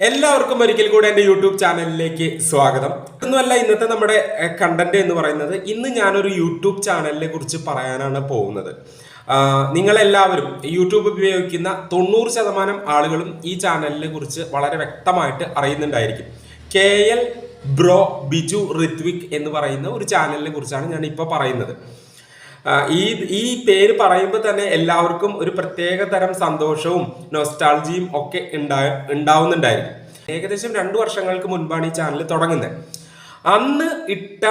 എല്ലാവർക്കും ഒരിക്കൽ കൂടെ എന്റെ യൂട്യൂബ് ചാനലിലേക്ക് സ്വാഗതം. ഒന്നുമല്ല ഇന്നത്തെ നമ്മുടെ കണ്ടന്റ് എന്ന് പറയുന്നത് ഇന്ന് ഞാനൊരു യൂട്യൂബ് ചാനലിനെ കുറിച്ച് പറയാനാണ് പോകുന്നത്. നിങ്ങളെല്ലാവരും യൂട്യൂബ് ഉപയോഗിക്കുന്ന തൊണ്ണൂറ് ശതമാനം ആളുകളും ഈ ചാനലിനെ കുറിച്ച് വളരെ വ്യക്തമായിട്ട് അറിയുന്നുണ്ടായിരിക്കും. K L bro Biju Rithwik എന്ന് പറയുന്ന ഒരു ചാനലിനെ കുറിച്ചാണ് ഞാൻ ഇപ്പോൾ പറയുന്നത്. ഈ ഈ പേര് പറയുമ്പോൾ തന്നെ എല്ലാവർക്കും ഒരു പ്രത്യേക തരം സന്തോഷവും നൊസ്റ്റാൾജിയും ഒക്കെ ഉണ്ടാ ഉണ്ടാവുന്നുണ്ടായിരുന്നു ഏകദേശം രണ്ടു വർഷങ്ങൾക്ക് മുൻപാണ് ഈ ചാനൽ തുടങ്ങുന്നത്. അന്ന് ഇട്ട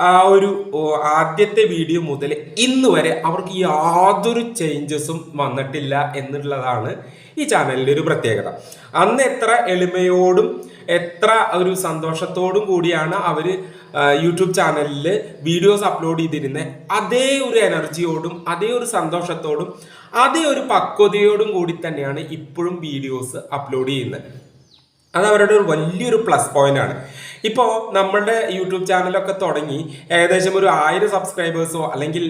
ആ ഒരു ആദ്യത്തെ വീഡിയോ മുതൽ ഇന്ന് വരെ അവർക്ക് യാതൊരു ചേഞ്ചസും വന്നിട്ടില്ല എന്നുള്ളതാണ് ഈ ചാനലിന്റെ ഒരു പ്രത്യേകത. അന്ന് എത്ര എളിമയോടും എത്ര ഒരു സന്തോഷത്തോടും കൂടിയാണ് അവർ യൂട്യൂബ് ചാനലിൽ വീഡിയോസ് അപ്ലോഡ് ചെയ്തിരുന്നത് അതേ ഒരു എനർജിയോടും അതേ ഒരു സന്തോഷത്തോടും അതേ ഒരു പക്വതയോടും കൂടി തന്നെയാണ് ഇപ്പോഴും വീഡിയോസ് അപ്ലോഡ് ചെയ്യുന്നത് അത് അവരുടെ ഒരു വലിയൊരു പ്ലസ് പോയിന്റ് ആണ്. ഇപ്പോൾ നമ്മളുടെ യൂട്യൂബ് ചാനലൊക്കെ തുടങ്ങി ഏകദേശം ഒരു ആയിരം സബ്സ്ക്രൈബേഴ്സോ അല്ലെങ്കിൽ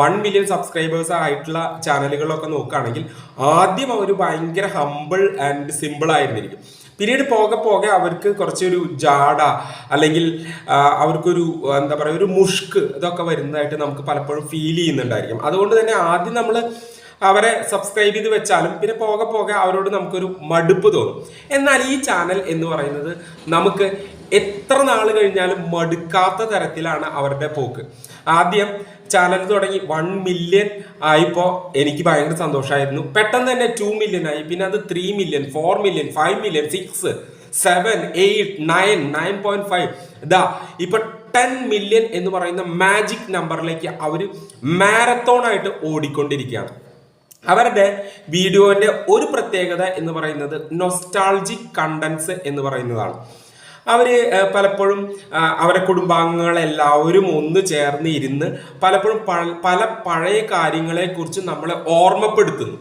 വൺ മില്യൺ സബ്സ്ക്രൈബേഴ്സോ ആയിട്ടുള്ള ചാനലുകളൊക്കെ നോക്കുകയാണെങ്കിൽ ആദ്യം അവർ ഭയങ്കര ഹമ്പിൾ ആൻഡ് സിമ്പിൾ ആയിരുന്നിരിക്കും. പിന്നീട് പോകെ പോകെ അവർക്ക് കുറച്ചൊരു ജാട അല്ലെങ്കിൽ അവർക്കൊരു എന്താ പറയുക ഒരു മുഷ്ക് ഇതൊക്കെ വരുന്നതായിട്ട് നമുക്ക് പലപ്പോഴും ഫീൽ ചെയ്യുന്നുണ്ടായിരിക്കും. അതുകൊണ്ട് തന്നെ ആദ്യം നമ്മൾ അവരെ സബ്സ്ക്രൈബ് ചെയ്ത് വെച്ചാലും പിന്നെ പോകെ പോകെ അവരോട് നമുക്കൊരു മടുപ്പ് തോന്നും. എന്നാൽ ഈ ചാനൽ എന്ന് പറയുന്നത് നമുക്ക് എത്ര നാൾ കഴിഞ്ഞാലും മടുക്കാത്ത തരത്തിലാണ് അവരുടെ പോക്ക്. ആദ്യം ചാനൽ തുടങ്ങി വൺ മില്യൺ ആയിപ്പോൾ എനിക്ക് ഭയങ്കര സന്തോഷമായിരുന്നു പെട്ടെന്ന് തന്നെ ടു മില്യൺ ആയി. പിന്നെ അത് three million four million five million six seven eight nine nine point five ഇതാ ഇപ്പൊ ടെൻ മില്യൺ എന്ന് പറയുന്ന മാജിക് നമ്പറിലേക്ക് അവർ മാരത്തോൺ ആയിട്ട് ഓടിക്കൊണ്ടിരിക്കുകയാണ്. അവരുടെ വീഡിയോന്റെ ഒരു പ്രത്യേകത എന്ന് പറയുന്നത് നൊസ്റ്റാൾജിക് കണ്ടൻസ് എന്ന് പറയുന്നതാണ്. അവർ പലപ്പോഴും അവരെ കുടുംബാംഗങ്ങളെല്ലാവരും ഒന്ന് ചേർന്ന് ഇരുന്ന് പലപ്പോഴും പല പഴയ കാര്യങ്ങളെക്കുറിച്ച് നമ്മളെ ഓർമ്മപ്പെടുത്തുന്നു.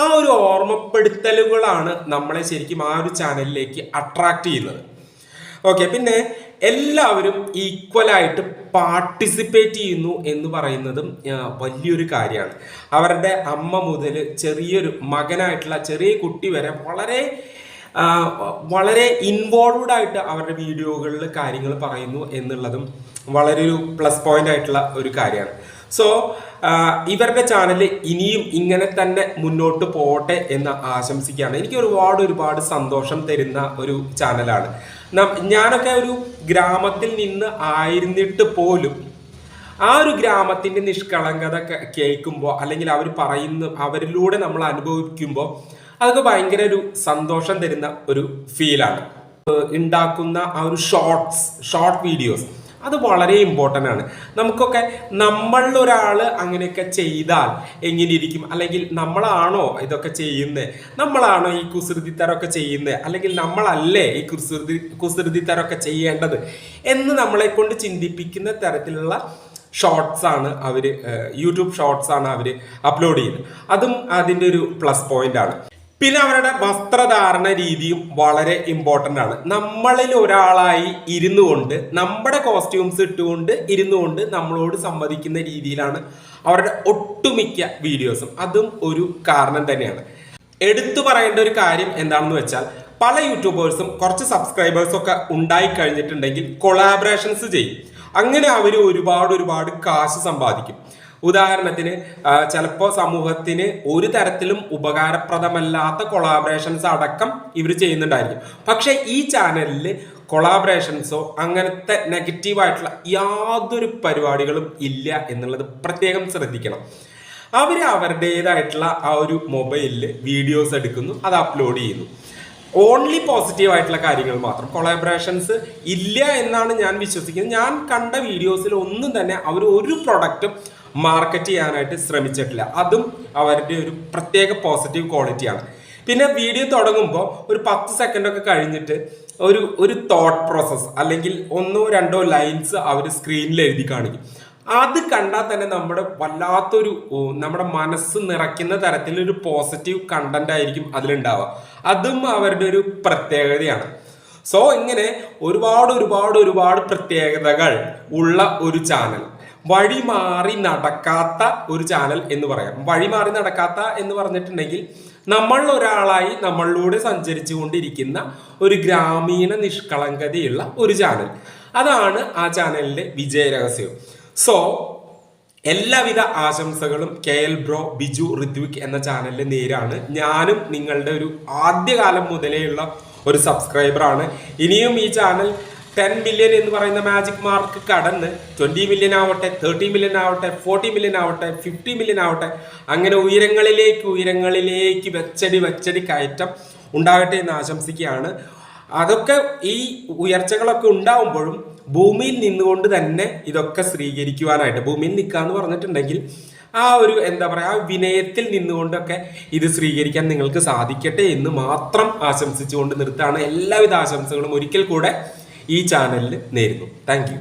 ആ ഒരു ഓർമ്മപ്പെടുത്തലുകളാണ് നമ്മളെ ശരിക്കും ആ ഒരു ചാനലിലേക്ക് അട്രാക്ട് ചെയ്യുന്നത്. ഓക്കെ പിന്നെ എല്ലാവരും ഈക്വലായിട്ട് പാർട്ടിസിപ്പേറ്റ് ചെയ്യുന്നു എന്ന് പറയുന്നതും വലിയൊരു കാര്യമാണ്. അവരുടെ അമ്മ മുതൽ ചെറിയൊരു മകനായിട്ടുള്ള ചെറിയ കുട്ടി വരെ വളരെ വളരെ ഇൻവോൾവ്ഡ് ആയിട്ട് അവരുടെ വീഡിയോകളിൽ കാര്യങ്ങൾ പറയുന്നു എന്നുള്ളതും വളരെ ഒരു പ്ലസ് പോയിന്റ് ആയിട്ടുള്ള ഒരു കാര്യമാണ്. സോ ഇവരുടെ ചാനൽ ഇനിയും ഇങ്ങനെ തന്നെ മുന്നോട്ട് പോട്ടെ എന്ന് ആശംസിക്കുകയാണ്. എനിക്ക് ഒരുപാട് ഒരുപാട് സന്തോഷം തരുന്ന ഒരു ചാനലാണ് ഞാനൊക്കെ ഒരു ഗ്രാമത്തിൽ നിന്ന് ആയിരുന്നിട്ട് പോലും ആ ഒരു ഗ്രാമത്തിന്റെ നിഷ്കളങ്കത കേൾക്കുമ്പോൾ അല്ലെങ്കിൽ അവർ പറയുന്ന അവരിലൂടെ നമ്മൾ അനുഭവിക്കുമ്പോൾ അതൊക്കെ ഭയങ്കര ഒരു സന്തോഷം തരുന്ന ഒരു ഫീലാണ് ഉണ്ടാക്കുന്ന ആ ഒരു ഷോർട്സ് ഷോർട്ട് വീഡിയോസ് അത് വളരെ ഇമ്പോർട്ടന്റ് ആണ്. നമുക്കൊക്കെ നമ്മളിൽ ഒരാൾ അങ്ങനെയൊക്കെ ചെയ്താൽ എങ്ങനെ ഇരിക്കും അല്ലെങ്കിൽ നമ്മളാണോ ഇതൊക്കെ ചെയ്യുന്നത് നമ്മളാണോ ഈ കുസൃതിത്തരൊക്കെ ചെയ്യുന്നത് അല്ലെങ്കിൽ നമ്മളല്ലേ ഈ കുസൃതി കുസൃതിത്തരൊക്കെ ചെയ്യേണ്ടത്? എന്ന് നമ്മളെ കൊണ്ട് ചിന്തിപ്പിക്കുന്ന തരത്തിലുള്ള ഷോർട്സ് ആണ് അവർ യൂട്യൂബ് ഷോർട്സ് ആണ് അവർ അപ്ലോഡ് ചെയ്യുന്നത്. അതും അതിന്റെ ഒരു പ്ലസ് പോയിന്റ് ആണ്. പിന്നെ അവരുടെ വസ്ത്രധാരണ രീതിയും വളരെ ഇമ്പോർട്ടന്റ് ആണ്. നമ്മളിൽ ഒരാളായി ഇരുന്നു കൊണ്ട് നമ്മുടെ കോസ്റ്റ്യൂംസ് ഇട്ടുകൊണ്ട് ഇരുന്നു കൊണ്ട് നമ്മളോട് സംവദിക്കുന്ന രീതിയിലാണ് അവരുടെ ഒട്ടുമിക്ക വീഡിയോസും അതും ഒരു കാരണം തന്നെയാണ്. എടുത്തു പറയേണ്ട ഒരു കാര്യം എന്താണെന്ന് വെച്ചാൽ പല യൂട്യൂബേഴ്സും കുറച്ച് സബ്സ്ക്രൈബേഴ്സും ഒക്കെ ഉണ്ടായി കഴിഞ്ഞിട്ടുണ്ടെങ്കിൽ കൊളാബറേഷൻസ് ചെയ്യും. അങ്ങനെ അവർ ഒരുപാട് ഒരുപാട് കാശ് സമ്പാദിക്കും. ഉദാഹരണത്തിന് ചിലപ്പോൾ സമൂഹത്തിന് ഒരു തരത്തിലും ഉപകാരപ്രദമല്ലാത്ത കൊളാബറേഷൻസ് അടക്കം ഇവർ ചെയ്യുന്നുണ്ടായിരിക്കും. പക്ഷെ ഈ ചാനലിൽ കൊളാബറേഷൻസോ അങ്ങനത്തെ നെഗറ്റീവായിട്ടുള്ള യാതൊരു പരിപാടികളും ഇല്ല എന്നുള്ളത് പ്രത്യേകം ശ്രദ്ധിക്കണം. അവർ അവരുടേതായിട്ടുള്ള ആ ഒരു മൊബൈലിൽ വീഡിയോസ് എടുക്കുന്നു അത് അപ്ലോഡ് ചെയ്യുന്നു. ഓൺലി പോസിറ്റീവ് ആയിട്ടുള്ള കാര്യങ്ങൾ മാത്രം. കൊളാബറേഷൻസ് ഇല്ല എന്നാണ് ഞാൻ വിശ്വസിക്കുന്നത്. ഞാൻ കണ്ട വീഡിയോസിൽ ഒന്നും തന്നെ അവർ ഒരു പ്രൊഡക്റ്റും മാർക്കറ്റ് ചെയ്യാനായിട്ട് ശ്രമിച്ചിട്ടില്ല. അതും അവരുടെ ഒരു പ്രത്യേക പോസിറ്റീവ് ക്വാളിറ്റിയാണ് പിന്നെ വീഡിയോ തുടങ്ങുമ്പോൾ ഒരു പത്ത് സെക്കൻഡൊക്കെ കഴിഞ്ഞിട്ട് ഒരു ഒരു തോട്ട് പ്രോസസ്സ് അല്ലെങ്കിൽ ഒന്നോ രണ്ടോ ലൈൻസ് അവർ സ്ക്രീനിൽ എഴുതി കാണിക്കും. അത് കണ്ടാൽ തന്നെ നമ്മുടെ വല്ലാത്തൊരു നമ്മുടെ മനസ്സ് നിറയ്ക്കുന്ന തരത്തിലൊരു പോസിറ്റീവ് കണ്ടന്റ് ആയിരിക്കും അതിലുണ്ടാവുക. അതും അവരുടെ ഒരു പ്രത്യേകതയാണ്. സോ ഇങ്ങനെ ഒരുപാട് ഒരുപാട് ഒരുപാട് പ്രത്യേകതകൾ ഉള്ള ഒരു ചാനൽ വഴി മാറി നടക്കാത്ത ഒരു ചാനൽ എന്ന് പറയാം. വഴിമാറി നടക്കാത്ത എന്ന് പറഞ്ഞിട്ടുണ്ടെങ്കിൽ നമ്മൾ ഒരാളായി നമ്മളിലൂടെ സഞ്ചരിച്ചു കൊണ്ടിരിക്കുന്ന ഒരു ഗ്രാമീണ നിഷ്കളങ്കതയുള്ള ഒരു ചാനൽ അതാണ് ആ ചാനലിന്റെ വിജയരഹസ്യം സോ എല്ലാവിധ ആശംസകളും K L bro Biju Rithwik എന്ന ചാനലിന്റെ നേരാണ്. ഞാനും നിങ്ങളുടെ ഒരു ആദ്യകാലം മുതലേയുള്ള ഒരു സബ്സ്ക്രൈബറാണ് ഇനിയും ഈ ചാനൽ ടെൻ മില്യൺ എന്ന് പറയുന്ന മാജിക് മാർക്ക് കടന്ന് ട്വന്റി മില്യൺ ആവട്ടെ തേർട്ടി മില്യൺ ആവട്ടെ ഫോർട്ടി മില്യൺ ആവട്ടെ ഫിഫ്റ്റി മില്യൺ ആവട്ടെ അങ്ങനെ ഉയരങ്ങളിലേക്ക് ഉയരങ്ങളിലേക്ക് വെച്ചടി വെച്ചടി കയറ്റം ഉണ്ടാകട്ടെ എന്ന് ആശംസിക്കുകയാണ്. അതൊക്കെ ഈ ഉയർച്ചകളൊക്കെ ഉണ്ടാവുമ്പോഴും ഭൂമിയിൽ നിന്നുകൊണ്ട് തന്നെ ഇതൊക്കെ സ്വീകരിക്കുവാനായിട്ട് ഭൂമിയിൽ നിൽക്കുക എന്ന് പറഞ്ഞിട്ടുണ്ടെങ്കിൽ ആ ഒരു എന്താ പറയുക ആ വിനയത്തിൽ നിന്നുകൊണ്ടൊക്കെ ഇത് സ്വീകരിക്കാൻ നിങ്ങൾക്ക് സാധിക്കട്ടെ എന്ന് മാത്രം ആശംസിച്ചുകൊണ്ട് നിർത്താണ് എല്ലാവിധ ആശംസകളും ഒരിക്കൽ കൂടെ ഈ ചാനലിൽ നേരുന്നു താങ്ക്